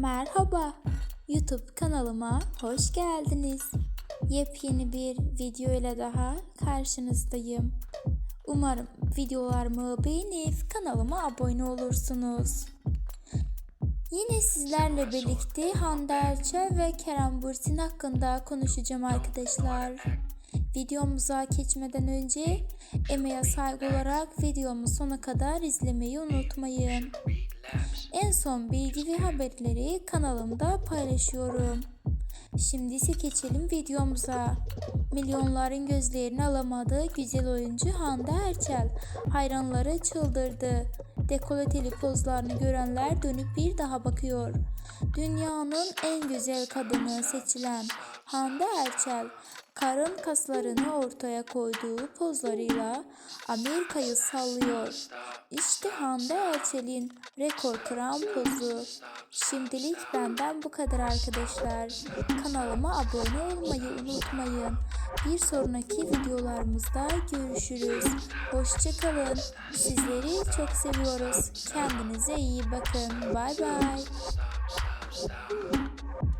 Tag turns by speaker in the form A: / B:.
A: Merhaba, YouTube kanalıma hoş geldiniz. Yepyeni bir video ile daha karşınızdayım. Umarım videolarımı beğenip kanalıma abone olursunuz. Yine sizlerle birlikte Hande Erçel ve Kerem Bürsin hakkında konuşacağım arkadaşlar. Videomuza geçmeden önce emeğe saygı olarak videomu sona kadar izlemeyi unutmayın. En son bilgi ve haberleri kanalımda paylaşıyorum. Şimdi ise geçelim videomuza. Milyonların gözlerini alamadığı güzel oyuncu Hande Erçel hayranları çıldırdı. Dekoleteli pozlarını görenler dönüp bir daha bakıyor. Dünyanın en güzel kadını seçilen Hande Erçel karın kaslarını ortaya koyduğu pozlarıyla Amerika'yı sallıyor. İşte Hande Erçel'in rekor kıran pozu. Şimdilik benden bu kadar arkadaşlar. Kanalıma abone olmayı unutmayın. Bir sonraki videolarımızda görüşürüz. Hoşçakalın. Sizleri çok seviyoruz. Kendinize iyi bakın. Bay bay.